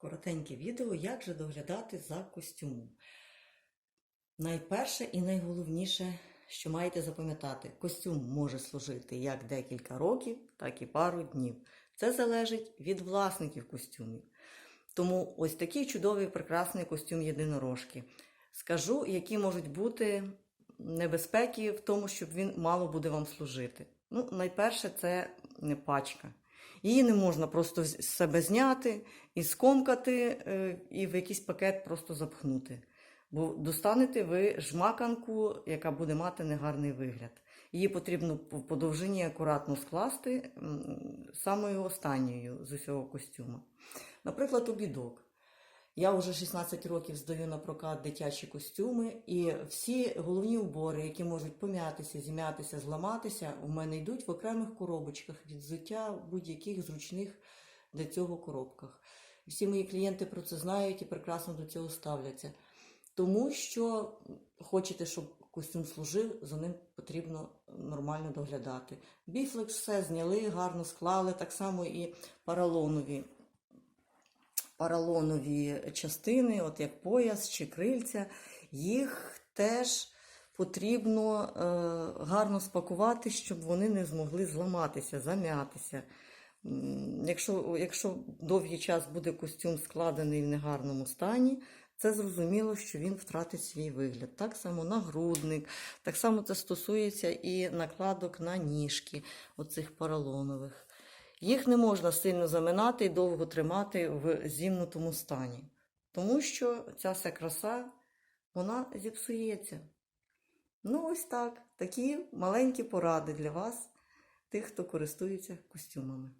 Коротеньке відео, як же доглядати за костюмом. Найперше і найголовніше, що маєте запам'ятати, костюм може служити як декілька років, так і пару днів. Це залежить від власників костюмів. Тому ось такий чудовий прекрасний костюм єдинорожки. Скажу, які можуть бути небезпеки в тому, щоб він мало буде вам служити. Ну, найперше, це не пачка. Її не можна просто з себе зняти і скомкати, е, і в якийсь пакет просто запхнути. Бо достанете ви жмаканку, яка буде мати негарний вигляд. Її потрібно по по довжині акуратно скласти самою останньою з усього костюма. Наприклад, обідок. Я вже 16 років здаю на прокат дитячі костюми, і всі головні убори, які можуть пом'ятися, зім'ятися, зламатися, у мене йдуть в окремих коробочках від взуття будь-яких зручних для цього коробках. Всі мої клієнти про це знають і прекрасно до цього ставляться. Тому що хочете, щоб костюм служив, за ним потрібно нормально доглядати. Біфлекс все зняли, гарно склали, так само і паралонові паралонові частини, от як пояс чи крильця, їх теж потрібно е, гарно спакувати, щоб вони не змогли зламатися, зам'ятися. Якщо, якщо довгий час буде костюм складений в негарному стані, це зрозуміло, що він втратить свій вигляд. Так само нагрудник, так само це стосується і накладок на ніжки, оцих поролонових. Їх не можна сильно заминати і довго тримати в зімнутому стані, тому що ця вся краса вона зіпсується. Ну, ось так. Такі маленькі поради для вас, тих, хто користується костюмами.